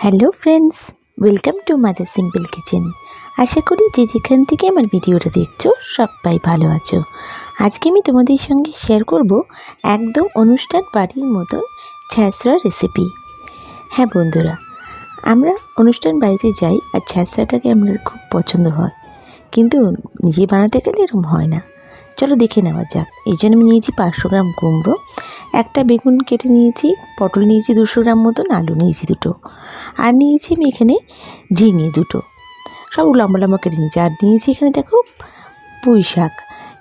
Hello friends welcome to mother simple kitchen আশা করি যে যেখান থেকে আমার ভিডিওটা দেখছ, সবাই ভালো আছো। আজকে আমি তোমাদের সঙ্গে শেয়ার করব একদম অনুষ্ঠান বাড়ির মতন ছ্যাঁচড়া রেসিপি হ্যাঁ বন্ধুরা, আমরা অনুষ্ঠান বাড়িতে যাই আর ছ্যাঁচড়াটাকে আমাদের খুব পছন্দ হয়। কিন্তু নিজে বানাতে গেলে এরকম হয় না। চলো দেখে নেওয়া যাক। এই জন্য আমি নিয়েছি পাঁচশো গ্রাম কুমড়ো। একটা বেগুন কেটে নিয়েছি, পটল নিয়েছি দুশো গ্রাম মতন আলু নিয়েছি দুটো। আর নিয়েছি আমি এখানে ঝিঙে দুটো। সব লম্বা লম্বা কেটে নিয়েছি। আর নিয়েছি এখানে দেখো পুঁই শাক।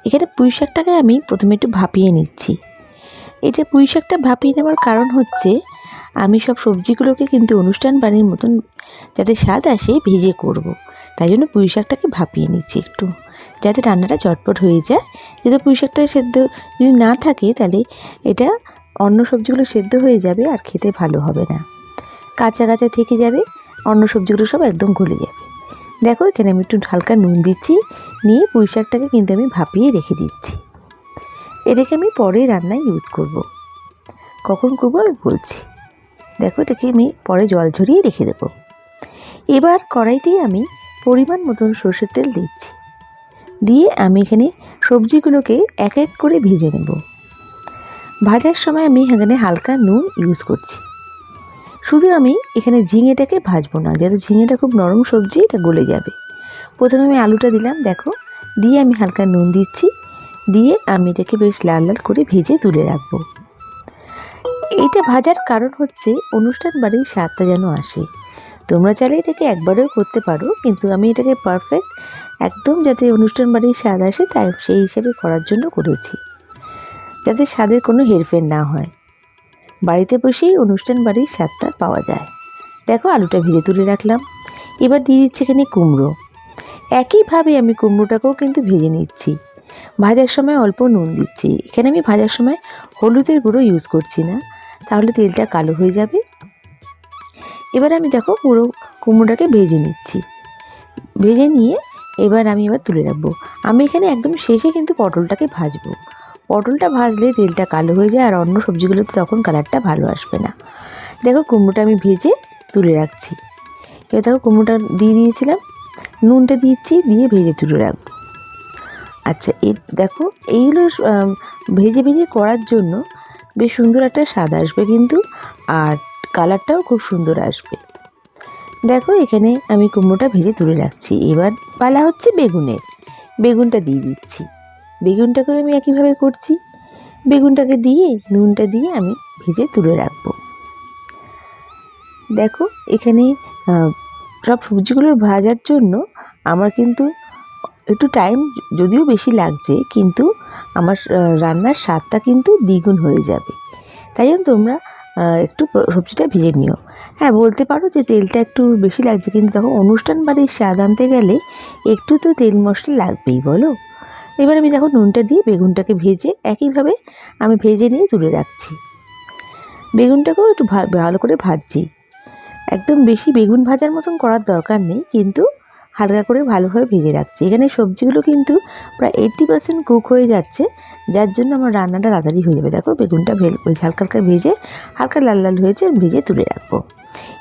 এখানে পুঁই শাকটাকে আমি প্রথমে একটু ভাপিয়ে নিচ্ছি। এটা পুঁই শাকটা ভাপিয়ে নেওয়ার কারণ হচ্ছে, আমি সব সবজিগুলোকে কিন্তু অনুষ্ঠান বাড়ির মতন যাতে স্বাদ আসে, ভেজে করব। তাই জন্য পুঁই শাকটাকে ভাপিয়ে নিচ্ছি একটু। যাতে রান্নাটা চটপট হয়ে যায়। যদি পুঁই শাকটা সেদ্ধ যদি না থাকে, তাহলে এটা অন্য সবজিগুলো সেদ্ধ হয়ে যাবে আর খেতে ভালো হবে না। কাঁচা কাঁচা থেকে যাবে, অন্য সবজিগুলো সব একদম গলে যাবে। দেখো, এখানে আমি একটু হালকা নুন দিচ্ছি, নিয়ে পুঁই শাকটাকে কিন্তু আমি ভাপিয়ে রেখে দিচ্ছি। এটাকে আমি পরে রান্নায় ইউজ করব। কখন করব আমি বলছি। দেখো, এটাকে আমি পরে জল ঝরিয়ে রেখে দেবো। এবার কড়াইতেই আমি পরিমাণ মতন সর্ষের তেল দিচ্ছি। দিয়ে আমি এখানে সবজিগুলোকে এক এক করে ভেজে নেব। ভাজার সময় আমি এখানে হালকা নুন ইউজ করছি। শুধু আমি এখানে ঝিঙেটাকে ভাজবো না, যেহেতু ঝিঙেটা খুব নরম সবজি, এটা গলে যাবে। প্রথমে আমি আলুটা দিলাম, দেখো, দিয়ে আমি হালকা নুন দিচ্ছি, দিয়ে আমি এটাকে বেশ লাল লাল করে ভেজে তুলে রাখব। এইটা ভাজার কারণ হচ্ছে অনুষ্ঠান বাড়ির স্বাদটা যেন আসে। তোমরা চাইলে এটাকে একবারেও করতে পারো, কিন্তু আমি এটাকে পারফেক্ট একদম যাতে অনুষ্ঠান বাড়ির স্বাদ আসে, তাই সেই হিসেবে করার জন্য করেছি। যাতে স্বাদের কোনো হেরফের না হয়। বাড়িতে বসেই অনুষ্ঠান বাড়ির স্বাদটা পাওয়া যায়। দেখো আলুটা ভেজে তুলে রাখলাম। এবার দিয়ে দিচ্ছি এখানে কুমড়ো। একইভাবে আমি কুমড়োটাকেও কিন্তু ভেজে নিচ্ছি। ভাজার সময় অল্প নুন দিচ্ছি। এখানে আমি ভাজার সময় হলুদের গুঁড়ো ইউজ করছি না। তাহলে তেলটা কালো হয়ে যাবে। এবার আমি দেখো পুরো কুমড়োটাকে ভেজে নিচ্ছি। ভেজে নিয়ে এবার আমি এবার তুলে রাখব। আমি এখানে একদম শেষে কিন্তু পটলটাকে ভাজবো। পটলটা ভাজলে তেলটা কালো হয়ে যায় আর অন্য সবজিগুলোতে তখন কালারটা ভালো আসবে না। দেখো কুমড়োটা আমি ভেজে তুলে রাখছি। এবার দেখো কুমড়োটা দিয়ে দিয়েছিলাম। নুনটা দিচ্ছি, দিয়ে ভেজে তুলে রাখব। আচ্ছা এই দেখো এইগুলো ভেজে ভেজে করার জন্য বেশ সুন্দর একটা স্বাদ আসবে কিন্তু। আর কালারটাও খুব সুন্দর আসবে। দেখো, এখানে আমি কুমড়োটা ভেজে তুলে রাখছি। এবার পালা হচ্ছে বেগুনের। বেগুনটা দিয়ে দিচ্ছি। বেগুনটাকে আমি একইভাবে করছি। বেগুনটাকে দিয়ে, নুনটা দিয়ে আমি ভেজে তুলে রাখব। দেখো, এখানে সব সবজিগুলোর ভাজার জন্য আমার কিন্তু একটু টাইম যদিও বেশি লাগছে, কিন্তু আমার রান্নার স্বাদটা কিন্তু দ্বিগুণ হয়ে যাবে। তাই জন্য তোমরা একটু সবজিটা ভেজে নিও। হ্যাঁ বলতে পারো যে তেলটা একটু বেশি লাগছে, কিন্তু দেখো অনুষ্ঠান বাড়ির স্বাদ আনতে গেলে একটু তো তেল মশলা লাগবেই, বলো? এবার আমি দেখো নুনটা দিয়ে বেগুনটাকে ভেজে একইভাবে আমি ভেজে নিয়ে তুলে রাখছি। বেগুনটাকেও একটু ভালো করে ভাজছি। একদম বেশি বেগুন ভাজার মতন করার দরকার নেই, কিন্তু হালকা করে ভালোভাবে ভেজে রাখছি। এখানে সবজিগুলো কিন্তু প্রায় এইট্টি পার্সেন্ট কুক হয়ে যাচ্ছে, যার জন্য আমার রান্নাটা তাড়াতাড়ি হয়ে যাবে। দেখো, বেগুনটা ভেল- হালকা হালকা ভেজে, হালকা লাল লাল হয়েছে ভেজে তুলে রাখব।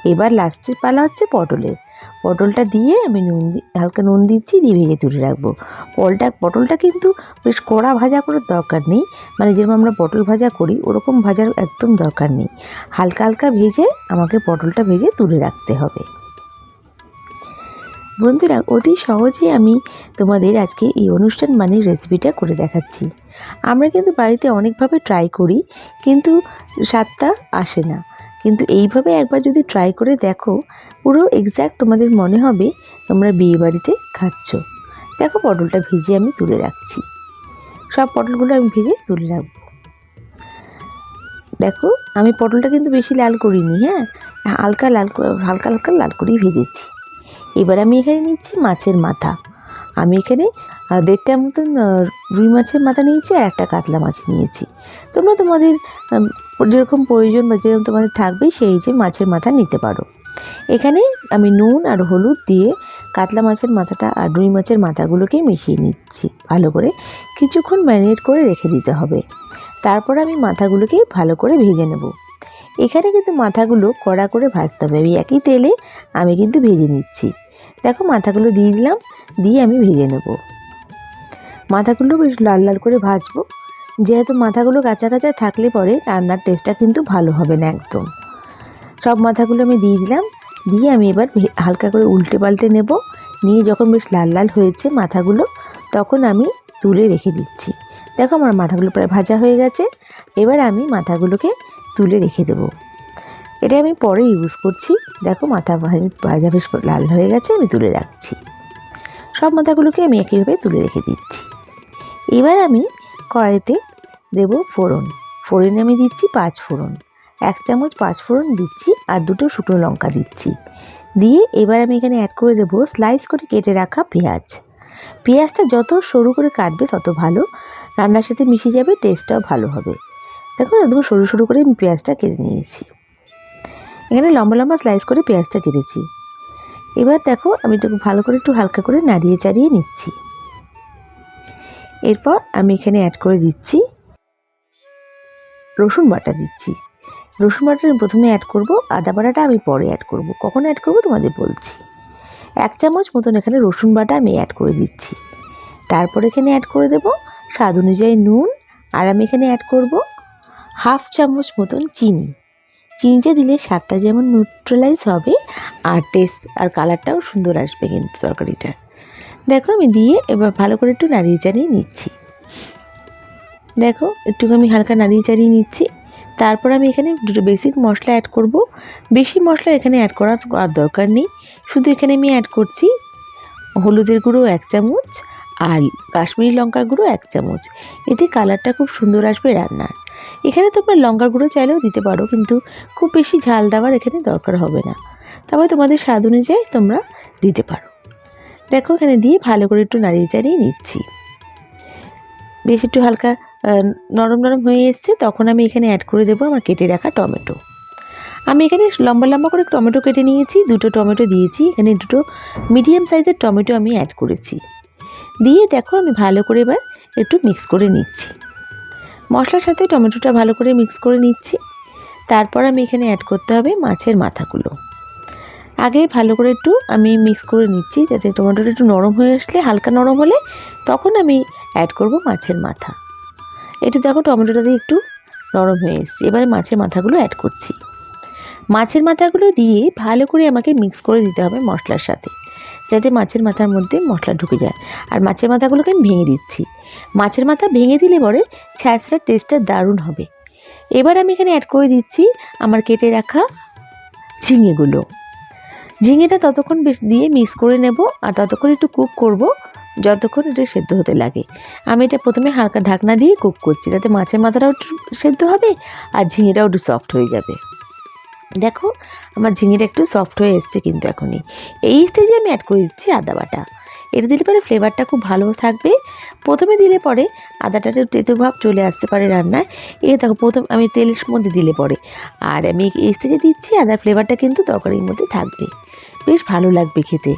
এবার লাস্টের পালা হচ্ছে পটলের। পটলটা দিয়ে আমি নুন দি- হালকা নুন দিচ্ছি, দিয়ে ভেজে তুলে রাখব। পটলটা পটলটা কিন্তু বেশ কড়া ভাজা করার দরকার নেই। মানে যেরকম আমরা পটল ভাজা করি, ওরকম ভাজার একদম দরকার নেই। হালকা হালকা ভেজে আমাকে পটলটা ভেজে তুলে রাখতে হবে। বন্ধুরা, অতি সহজে আমি তোমাদের আজকে এই অনুষ্ঠান মানের রেসিপিটা করে দেখাচ্ছি। আমরা কিন্তু বাড়িতে অনেকভাবে ট্রাই করি, কিন্তু স্বাদটা আসে না। কিন্তু এইভাবে একবার যদি ট্রাই করে দেখো, পুরো এক্স্যাক্ট তোমাদের মনে হবে, তোমরা বিয়ে বাড়িতে খাচ্ছ। দেখো পটলটা ভেজে আমি তুলে রাখছি। সব পটলগুলো আমি ভেজে তুলে রাখব। দেখো, আমি পটলটা কিন্তু বেশি লাল করিনি হ্যাঁ? হালকা লাল হালকা হালকা লাল করেই ভেজেছি। এবার আমি এখানে নিচ্ছি মাছের মাথা। আমি এখানে দেড়টার মতন রুই মাছের মাথা নিয়েছি আর একটা কাতলা মাছ নিয়েছি। তোমরা তোমাদের যেরকম প্রয়োজন বা যেরকম তোমাদের থাকবে সেই যে মাছের মাথা নিতে পারো। এখানে আমি নুন আর হলুদ দিয়ে কাতলা মাছের মাথাটা আর রুই মাছের মাথাগুলোকে মিশিয়ে নিচ্ছি। ভালো করে কিছুক্ষণ ম্যারিনেট করে রেখে দিতে হবে। তারপর আমি মাথাগুলোকে ভালো করে ভেজে নেব। এখানে কিন্তু মাথাগুলো কড়া করে ভাজতে হবে। আমি একই তেলে আমি কিন্তু ভেজে নিচ্ছি। দেখো মাথাগুলো দিয়ে দিলাম, দিয়ে আমি ভেজে নেব। মাথাগুলো বেশ লাল লাল করে ভাজবো। যেহেতু মাথাগুলো কাঁচা কাঁচা থাকলে পরে রান্নার টেস্টটা কিন্তু ভালো হবে না একদম। সব মাথাগুলো আমি দিয়ে দিলাম, দিয়ে আমি এবার হালকা করে উল্টে পাল্টে নেব। নিয়ে যখন বেশ লাল লাল হয়েছে মাথাগুলো, তখন আমি তুলে রেখে দিচ্ছি। দেখো আমার মাথাগুলো প্রায় ভাজা হয়ে গেছে। এবার আমি মাথাগুলোকে তুলে রেখে দেবো। এটা আমি পরে ইউজ করছি। দেখো মাথা ভাজ- বেশ লাল হয়ে গেছে, আমি তুলে রাখছি। সব মাথাগুলোকে আমি একইভাবে তুলে রেখে দিচ্ছি। এবার আমি কড়াইতে দেব ফোড়ন। ফোড়নে আমি দিচ্ছি পাঁচ ফোড়ন। এক চামচ পাঁচ ফোড়ন দিচ্ছি আর দুটো শুকনো লঙ্কা দিচ্ছি। দিয়ে এবার আমি এখানে অ্যাড করে দেবো স্লাইস করে কেটে রাখা পেঁয়াজ। পেঁয়াজটা যত সরু করে কাটবে তত ভালো। রান্নার সাথে মিশে যাবে টেস্টটাও ভালো হবে। দেখো একদম সরু সরু করে আমি পেঁয়াজটা কেটে নিয়েছি। এখানে লম্বা লম্বা স্লাইস করে পেঁয়াজটা কেটেছি। এবার দেখো আমি এটাকে ভালো করে একটু হালকা করে নাড়িয়ে চাড়িয়ে নিচ্ছি। এরপর আমি এখানে অ্যাড করে দিচ্ছি রসুন বাটা দিচ্ছি। রসুন বাটা আমি প্রথমে অ্যাড করব, আদা বাটাটা আমি পরে অ্যাড করব। কখন অ্যাড করব তোমাদের বলছি। এক চামচ মতন এখানে রসুন বাটা আমি অ্যাড করে দিচ্ছি। তারপর এখানে অ্যাড করে দেব স্বাদ অনুযায়ী নুন, আর আমি এখানে অ্যাড করব হাফ চামচ মতন চিনি। চিনিটা দিলে স্বাদটা যেমন নিউট্রালাইজ হবে, আর টেস্ট আর কালারটাও সুন্দর আসবে কিন্তু তরকারিটার। দেখো আমি দিয়ে এবার ভালো করে একটু নাড়িয়ে চাড়িয়ে নিচ্ছি। দেখো একটু আমি হালকা নাড়িয়ে চাড়িয়ে নিচ্ছি। তারপর আমি এখানে দুটো বেসিক মশলা অ্যাড করব। বেশি মশলা এখানে অ্যাড করার দরকার নেই। শুধু এখানে আমি অ্যাড করছি হলুদের গুঁড়ো এক চামচ আর কাশ্মীরি লঙ্কার গুঁড়ো এক চামচ। এতে কালারটা খুব সুন্দর আসবে রান্নার। এখানে তোমরা লঙ্কার গুঁড়ো চাইলেও দিতে পারো, কিন্তু খুব বেশি ঝাল দেওয়ার এখানে দরকার হবে না। তবে তোমাদের স্বাদ অনুযায়ী তোমরা দিতে পারো। দেখো, এখানে দিয়ে ভালো করে একটু নাড়িয়ে চাড়িয়ে নিচ্ছি। বেশ একটু হালকা নরম নরম হয়ে এসছে, তখন আমি এখানে অ্যাড করে দেবো আমার কেটে রাখা টমেটো। আমি এখানে লম্বা লম্বা করে টমেটো কেটে নিয়েছি, দুটো টমেটো দিয়েছি, এখানে দুটো মিডিয়াম সাইজের টমেটো আমি অ্যাড করেছি। দিয়ে দেখো আমি ভালো করে এবার একটু মিক্স করে নিচ্ছি। মশলার সাথে টমেটোটা ভালো করে মিক্স করে নিচ্ছি। তারপর আমি এখানে অ্যাড করতে হবে মাছের মাথাগুলো। আগে ভালো করে একটু আমি মিক্স করে নিচ্ছি যাতে টমেটোটা একটু নরম হয়ে আসলে, হালকা নরম হলে তখন আমি অ্যাড করব মাছের মাথা। এটা দেখো টমেটোটা দিয়ে একটু নরম হয়ে এসেছে। এবারে মাছের মাথাগুলো অ্যাড করছি। মাছের মাথাগুলো দিয়ে ভালো করে আমাকে মিক্স করে দিতে হবে মশলার সাথে। যাতে মাছের মাথার মধ্যে মশলা ঢুকে যায়। আর মাছের মাথাগুলোকে আমি ভেঙে দিচ্ছি। মাছের মাথা ভেঙে দিলে পরে ছ্যাঁচড়ার টেস্টটা দারুণ হবে। এবার আমি এখানে অ্যাড করে দিচ্ছি আমার কেটে রাখা ঝিঙেগুলো। ঝিঙেটা ততক্ষণ বেশ দিয়ে মিক্স করে নেব আর ততক্ষণ একটু কুক করব যতক্ষণ এটা সেদ্ধ হতে লাগে। আমি এটা প্রথমে হালকা ঢাকনা দিয়ে কুক করছি, যাতে মাছের মাথাটাও একটু সেদ্ধ হবে আর ঝিঙেটাও একটু সফট হয়ে যাবে। দেখো, আমার ঝিঙেটা একটু সফট হয়ে এসছে কিন্তু এখনই। এই স্টেজে আমি অ্যাড করে দিচ্ছি আদা বাটা। এটা দিলে পরে ফ্লেভারটা খুব ভালো থাকবে। প্রথমে দিলে পরে আদাটা একটু তেতো ভাব চলে আসতে পারে রান্নায়। এই দেখো, প্রথম আমি তেলের মধ্যে দিলে পরে। আর আমি এই স্টেজে দিচ্ছি আদার ফ্লেভারটা কিন্তু তরকারির মধ্যে থাকবে। বেশ ভালো লাগবে খেতে।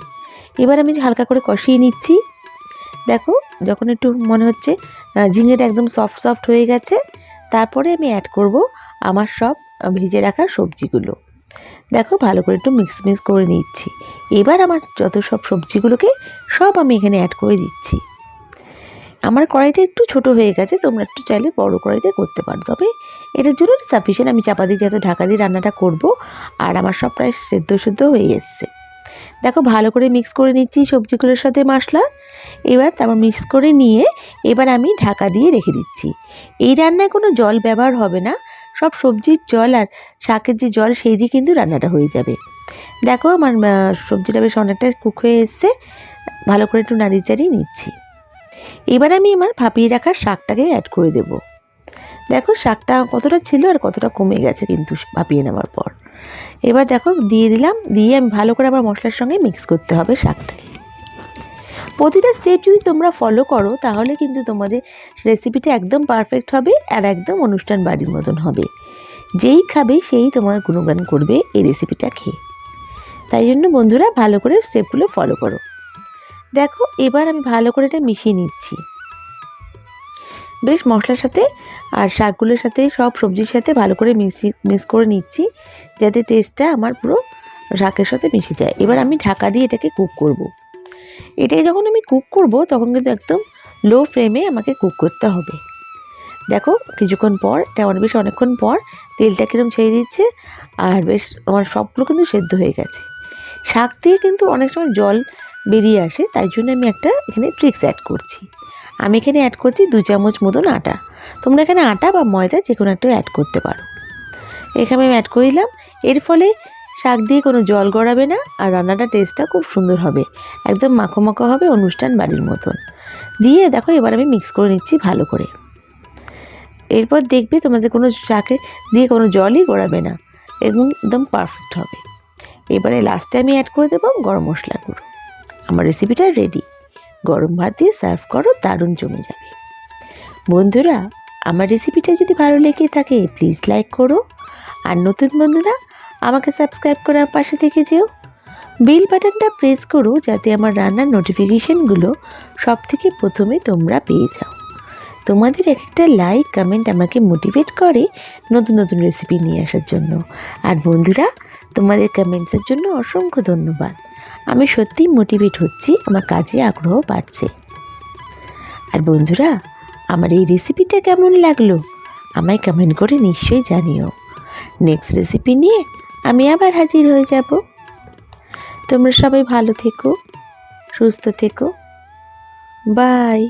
এবার আমি হালকা করে কষিয়ে নিচ্ছি। দেখো, যখন একটু মনে হচ্ছে ঝিঙেটা একদম সফট সফট হয়ে গেছে, তারপরে আমি অ্যাড করব আমার সব ভেজে রাখা সবজিগুলো। দেখো, ভালো করে একটু মিক্স মিক্স করে নিচ্ছি। এবার আমার যত সব সবজিগুলোকে সব আমি এখানে অ্যাড করে দিচ্ছি। আমার কড়াইটা একটু ছোট হয়ে গেছে, তোমরা একটু চাইলে বড় কড়াইতে করতে পারো। তবে এটার জন্য সাফিসিয়েন্ট আমি চাপা দিয়ে যাতে ঢাকা দিয়ে রান্নাটা করব, আর আমার সব প্রায় সেদ্ধ সেদ্ধ হয়ে এসছে। দেখো, ভালো করে মিক্স করে নিচ্ছি সবজিগুলোর সাথে মশলা। এবার তারপর মিক্স করে নিয়ে এবার আমি ঢাকা দিয়ে রেখে দিচ্ছি। এই রান্নায় কোনো জল ব্যবহার হবে না। সব সবজির জল আর শাকের যে জল সেই দিয়ে কিন্তু রান্নাটা হয়ে যাবে। দেখো আমার সবজিটা বেশ অনেকটা কুক হয়ে এসছে। ভালো করে একটু নাড়িয়ে চাড়িয়ে নিচ্ছি। এবার আমি আমার ভাপিয়ে রাখা শাকটাকে অ্যাড করে দেব। দেখো শাকটা কতটা ছিল আর কতটা কমে গেছে কিন্তু ভাপিয়ে নেওয়ার পর। এবার দেখো দিয়ে দিলাম, দিয়ে আমি ভালো করে আবার মশলার সঙ্গে মিক্স করতে হবে শাকটাকে। প্রতিটা স্টেপ যদি তোমরা ফলো করো, তাহলে কিন্তু তোমাদের রেসিপিটা একদম পারফেক্ট হবে আর একদম অনুষ্ঠান বাড়ির মতন হবে। যেই খাবে সেই তোমার গুণগান করবে এই রেসিপিটা খেয়ে। তাই জন্য বন্ধুরা ভালো করে স্টেপগুলো ফলো করো। দেখো, এবার আমি ভালো করে এটা মিশিয়ে নিচ্ছি। বেশ মশলার সাথে আর শাকগুলোর সাথে সব সবজির সাথে ভালো করে মিশি মিক্স করে নিচ্ছি, যাতে টেস্টটা আমার পুরো শাকের সাথে মিশে যায়। এবার আমি ঢাকা দিয়ে এটাকে কুক করব। এটাকে যখন আমি কুক করব, তখন কিন্তু একদম লো ফ্লেমে আমাকে কুক করতে হবে। দেখো, কিছুক্ষণ পর অনেক বেশ অনেকক্ষণ পর তেলটা কিরম ছেড়ে দিচ্ছে, আর বেশ আমার সবগুলো কিন্তু সেদ্ধ হয়ে গেছে। শাক দিয়ে কিন্তু অনেক সময় জল বেরিয়ে আসে, তাই জন্য আমি একটা এখানে ট্রিক্স অ্যাড করছি। আমি এখানে অ্যাড করছি দু চামচ মতন আটা। তোমরা এখানে আটা বা ময়দা যে কোনো একটা অ্যাড করতে পারো। এখানে আমি অ্যাড করিলাম এর ফলে শাক দিয়ে কোনো জল গড়াবে না আর রান্নাটা টেস্টটা খুব সুন্দর হবে। একদম মাখো মাখো হবে অনুষ্ঠান বাড়ির মতন। দিয়ে দেখো এবার আমি মিক্স করে নিচ্ছি ভালো করে। এরপর দেখবে তোমাদের কোনো শাকে দিয়ে কোনো জলই গড়াবে না। এবং একদম পারফেক্ট হবে। এবারে লাস্টে আমি অ্যাড করে দেবো গরম মশলা গুঁড়ো। আমার রেসিপিটা রেডি গরম ভাত দিয়ে সার্ভ করো, দারুণ জমে যাবে। বন্ধুরা, আমার রেসিপিটা যদি ভালো লেগে থাকে প্লিজ লাইক করো। আর নতুন বন্ধুরা আমাকে সাবস্ক্রাইব করে আমার পাশে থেকে যেও। বেল বাটনটা প্রেস করো যাতে আমার রান্নার নোটিফিকেশনগুলো সব থেকে প্রথমে তোমরা পেয়ে যাও। তোমাদের এক একটা লাইক কমেন্ট আমাকে মোটিভেট করে নতুন নতুন রেসিপি নিয়ে আসার জন্য। আর বন্ধুরা, তোমাদের কমেন্টসের জন্য অসংখ্য ধন্যবাদ। আমি সত্যিই মোটিভেট হচ্ছি, আমার কাজে আগ্রহ বাড়ছে। আর বন্ধুরা, আমার এই রেসিপিটা কেমন লাগল? আমায় কমেন্ট করে নিশ্চয়ই জানিও। নেক্সট রেসিপি নিয়ে আমি আবার হাজির হয়ে যাব। তোমরা সবাই ভালো থেকো সুস্থ থেকো। বাই।